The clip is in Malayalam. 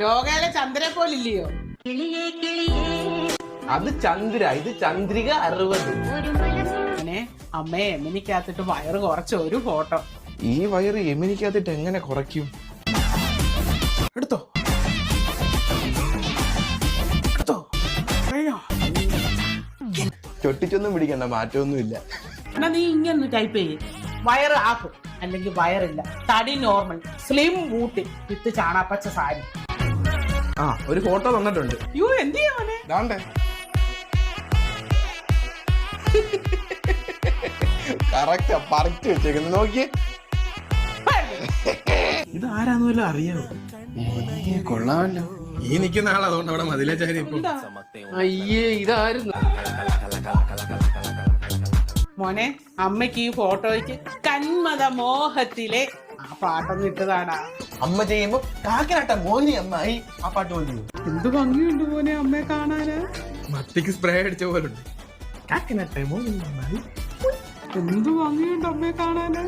ലോകയിലെ ചന്ദ്രനെ പോലില്ലയോ? അത് ചന്ദ്ര ഇത് ചന്ദ്രിക അറുപത്. അങ്ങനെ അമ്മയെ എമിനിക്കകത്തിട്ട് വയറ് കുറച്ച ഒരു ഫോട്ടോ. ഈ വയറ് എമിനിക്കകത്തിട്ട് എങ്ങനെ കുറയ്ക്കും? എടുത്തോ. എടുത്തോ. ചൊട്ടിച്ചൊന്നും പിടിക്കണ്ട മാറ്റമൊന്നും ഇല്ല എന്നാ നീ ഇങ്ങനെ ടൈപ്പ് ചെയ്യ്. വയറ് ആപ്പ് അല്ലെങ്കിൽ വയറില്ല. തടി നോർമൽ സ്ലിം ബൂട്ടി വിത്ത് ചാണാപ്പച്ച സാരി. ആ ഒരു ഫോട്ടോ തന്നിട്ടുണ്ട്. യു എന്ത് ചെയ്യാ മോനെ ദാണ്ടേ. കറക്റ്റാ പറിച്ചു വെച്ചേക്കുന്നു. നോക്കിയേ. ഇത് ആരാന്ന് വല്ല അറിയാമോ കൊള്ളാമല്ലോ. ഈ നിൽക്കുന്ന ആൾ അതുകൊണ്ട് അവിടെ മതിലേച്ചാരി ഇപ്പൊ. അയ്യേ ഇതായിരുന്നു. മോനെ അമ്മയ്ക്ക് ഈ ഫോട്ടോയ്ക്ക് കന്മത മോഹത്തിലെ ആ പാട്ടൊന്നും ഇട്ടതാടാ. അമ്മ ചെയ്യുമ്പോ കാക്കനാട്ട മോഹിനി അമ്മായി ആ പാട്ട് പോലെ എന്ത് ഭംഗിയുണ്ട് മോനെ അമ്മയെ കാണാന്? മത്തിക്ക് സ്പ്രേ അടിച്ച പോലുണ്ട് കാക്കനാട്ടെ മോഹിനി അമ്മായി. എന്ത് ഭംഗിയുണ്ട് അമ്മയെ കാണാന്?